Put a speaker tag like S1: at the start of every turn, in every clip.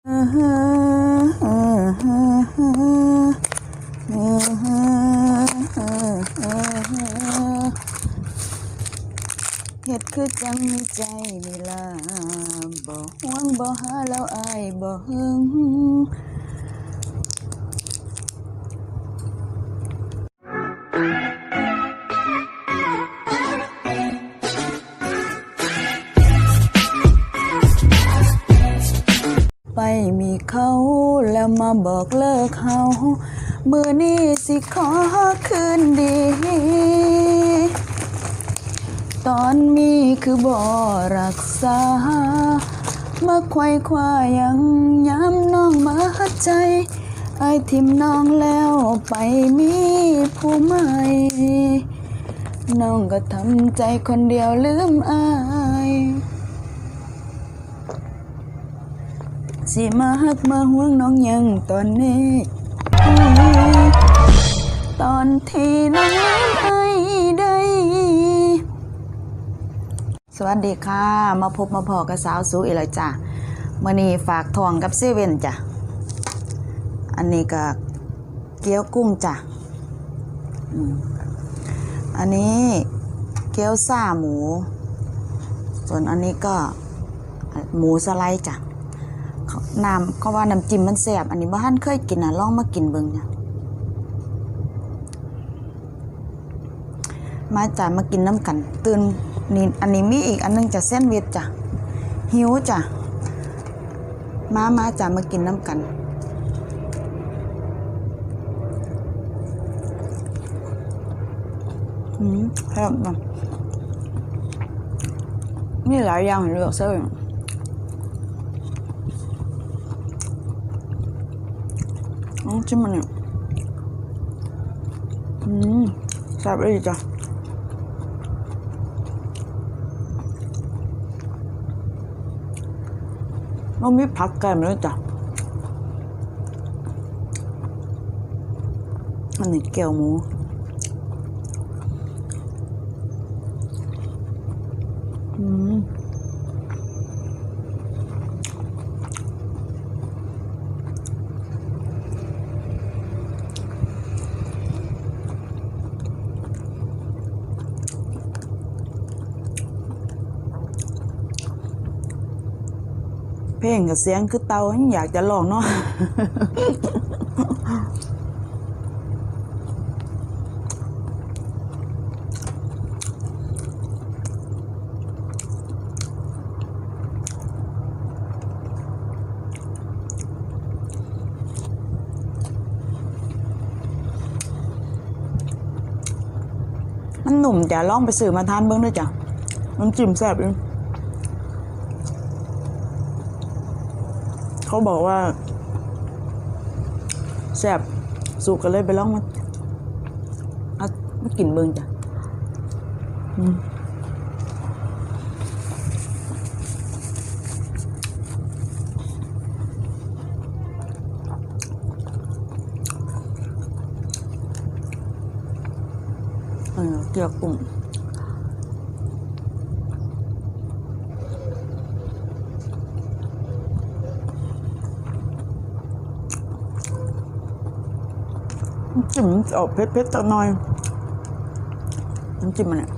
S1: เฮ็ดคือจังมีใจมีลาบ่ห่วงบ่หาแล้วอายบ่หึง บอกเลิกเขาเมื่อนี้สิขอคืนดี ตอนมีคือบ่รักษา มาควายควายังย้ำน้องมาใจไอทิมน้องแล้วไปมีผู้ใหม่ น้องก็ทำใจคนเดียวลืมอาย สิมาหักมาห่วงน้องยังตอนนี้ ตอนที่น้องไอ้ได้ สวัสดีค่ะ มาพบมาพอกับสาวสูอีกแล้วจ้ะมื่อนี้ฝากทองกับเซเว่นจ้ะ อันนี้ก็เกี๊ยวกุ้งจ้ะ อันนี้เกี๊ยวซ่าหมู ส่วนอันนี้ก็หมูสไลด์จ้ะ น้ำเขาว่าน้ำจิ้มมันแซ่บอันนี้บ่ทันเคยกินนะลองมากินเบิ่งจ้ะมาจ้ะมากินน้ำกัน ตื่นนี่อันนี้มีอีกอันหนึงจะแซนด์วิชจ้ะหิวจ้ะมามาจ้ะมากินน้ำกันอืมแซ่บเนาะมีหลายอย่างเลือกเสื้อ น้ำจิ้มมันเนี่ยอืมแซ่บเลยจ้ะเรามีผักแกล้มด้วยจ้ะ อันนี้แก้วหมู อืม เพลงกับเสียงคือเตาอยากจะลองเนาะมันหนุ่มจะลองไปซื้อมาทานเบิ้งด้วยจ้ะมันจิ้มแซ่บเลย เขาบอกว่าแซ่บสุกกันเลยไปลองมาเอามากินเบิงจ้ะอืมเออเกี๊ยวกุ้ง จิ้มออกเผ็ดๆสักหน่อยน้ำจิ้มมันเนี่ย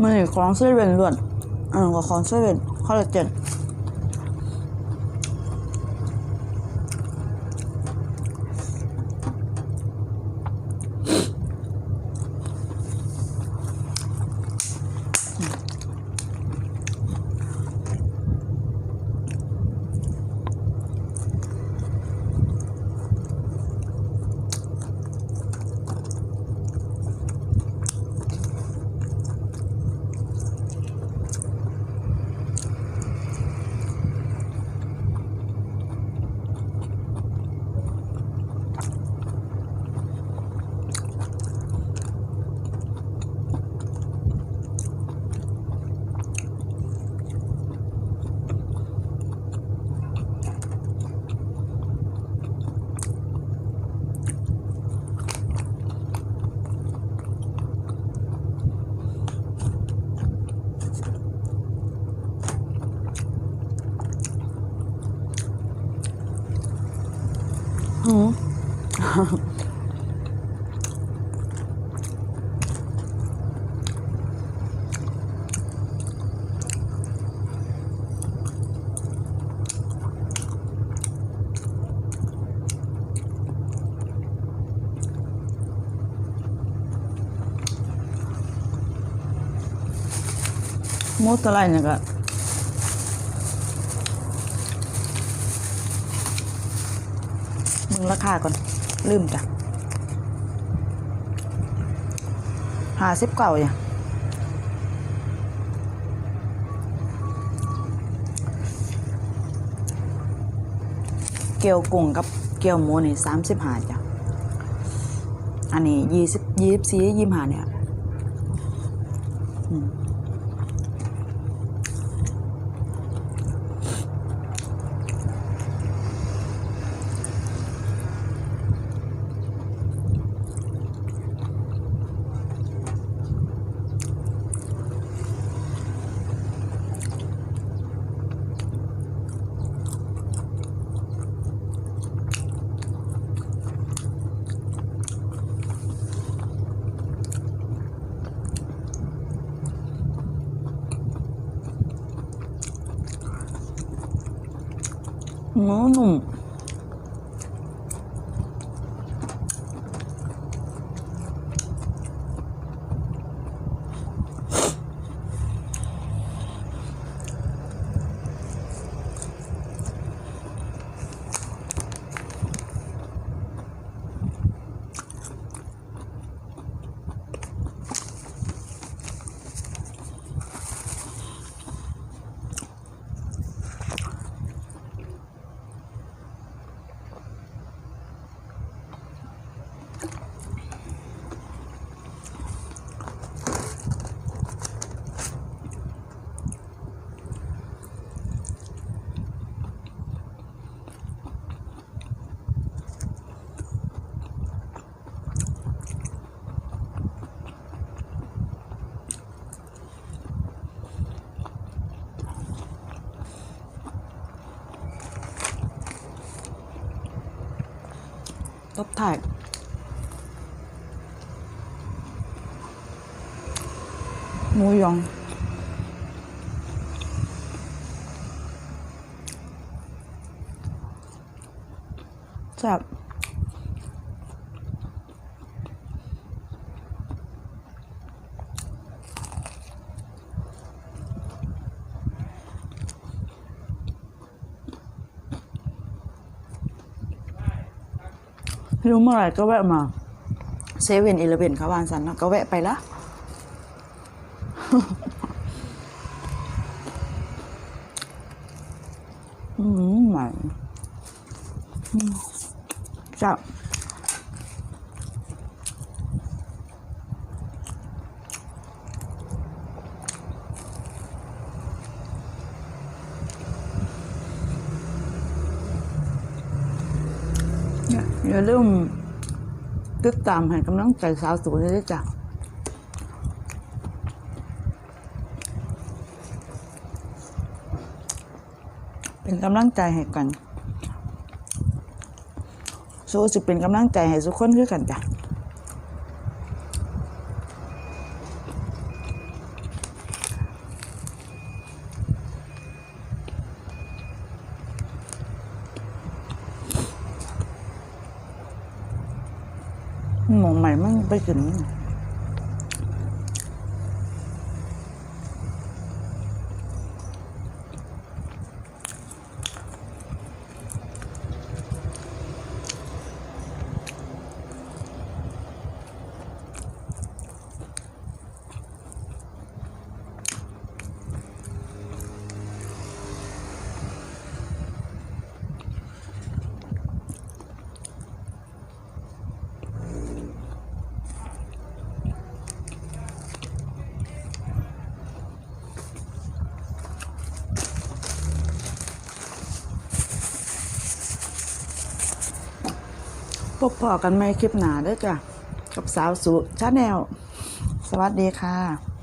S1: มันอยู่ของเซเว่นล้วนอันนั้นก็ของเซเว่นคอลลาเจน หมูตัวไรเนี่ยก็มึงราคาก่อน ลืมจ้ะหาสิบเก่าอย่างเกี๊ยวกุ้งกับเกี๊ยวหมูนี่สามสิบห้าจ้ะ อันนี้ยี่สิบยี่สิบสี่ยี่สิบห้าเนี่ยหมู ห ตบถ่ายหมูยองแซ่บ รู้เมื่อไหร่ก็แวะมาเซเว่นอีเลเวนเขาวานสันนะก็แวะไปละอืมใหม่อืมจับ อย่าลืมติดตามให้กำลังใจสาวสวยด้วยจ้ะเป็นกำลังใจให้กันสู้สิเป็นกำลังใจให้ทุกคนคือกันจ้ะ หมองใหม่มันไปถึง บพอกันไหมคลิปหนาเด้อจ้ะกับสาวสุชาแนล สวัสดีค่ะ